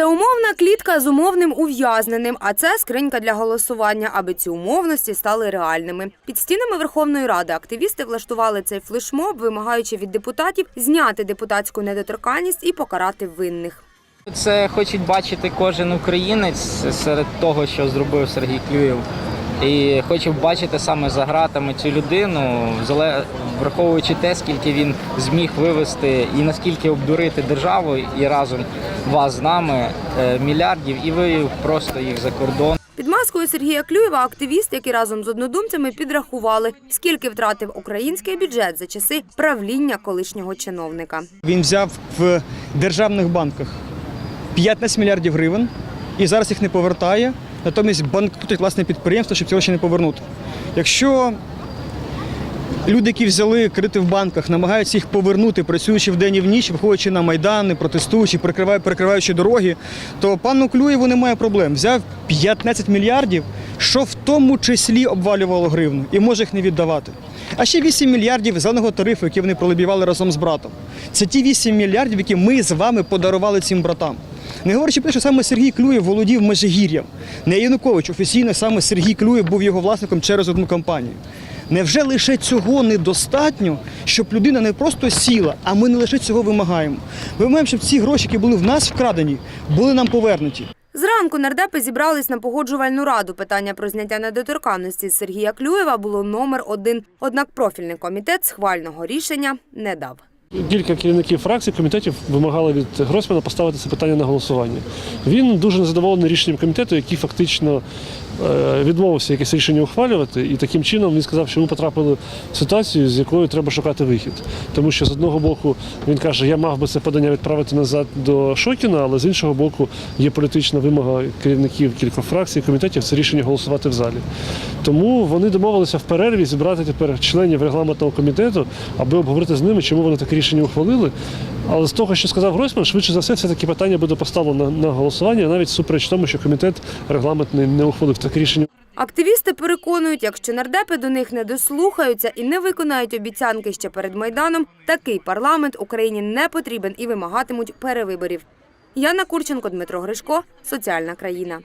Це умовна клітка з умовним ув'язненим, а це скринька для голосування, аби ці умовності стали реальними. Під стінами Верховної Ради активісти влаштували цей флешмоб, вимагаючи від депутатів зняти депутатську недоторканність і покарати винних. Це хочуть бачити кожен українець серед того, що зробив Сергій Клюєв. І хочу бачити саме за ґратами цю людину, враховуючи те, скільки він зміг вивести і наскільки обдурити державу і разом вас з нами е, мільярдів і вивів просто їх за кордон. Під маскою Сергія Клюєва активісти, які разом з однодумцями підрахували, скільки втратив український бюджет за часи правління колишнього чиновника. Він взяв в державних банках 15 мільярдів гривень і зараз їх не повертає. Натомість банкрутить власне підприємство, щоб цього ще не повернути. Якщо люди, які взяли кредити в банках, намагаються їх повернути, працюючи вдень і в ніч, виходячи на майдани, протестуючи, перекриваючи, дороги, то пану Клюєву немає проблем. Взяв 15 мільярдів, що в тому числі обвалювало гривну, і може їх не віддавати. А ще 8 мільярдів зеленого тарифу, які вони пролобівали разом з братом. Це ті 8 мільярдів, які ми з вами подарували цим братам. Не говорячи про те, що саме Сергій Клюєв володів Межигір'ям. Не Янукович, офіційно саме Сергій Клюєв був його власником через одну компанію. Невже лише цього недостатньо, щоб людина не просто сіла, а ми не лише цього вимагаємо. Ми вимагаємо, щоб ці гроші, які були в нас вкрадені, були нам повернуті. Зранку нардепи зібрались на погоджувальну раду. Питання про зняття недоторканності Сергія Клюєва було номер один. Однак профільний комітет схвального рішення не дав. Кілька керівників фракцій, комітетів вимагали від Гросмана поставити це питання на голосування. Він дуже незадоволений рішенням комітету, який фактично відмовився якесь рішення ухвалювати, і таким чином він сказав, що ми потрапили в ситуацію, з якою треба шукати вихід. Тому що з одного боку він каже, я мав би це подання відправити назад до Шокіна, але з іншого боку є політична вимога керівників кількох фракцій, комітетів це рішення голосувати в залі. Тому вони домовилися в перерві зібрати тепер членів регламентного комітету, аби обговорити з ними, чому вони таке рішення ухвалили. Але з того, що сказав Гройсман, швидше за все, все таки питання буде поставлено на, на голосування, навіть супереч тому, що комітет регламентний не ухвалив таке рішень. Активісти переконують, якщо нардепи до них не дослухаються і не виконають обіцянки ще перед майданом, такий парламент Україні не потрібен і вимагатимуть перевиборів. Яна Курченко, Дмитро Гришко, соціальна країна.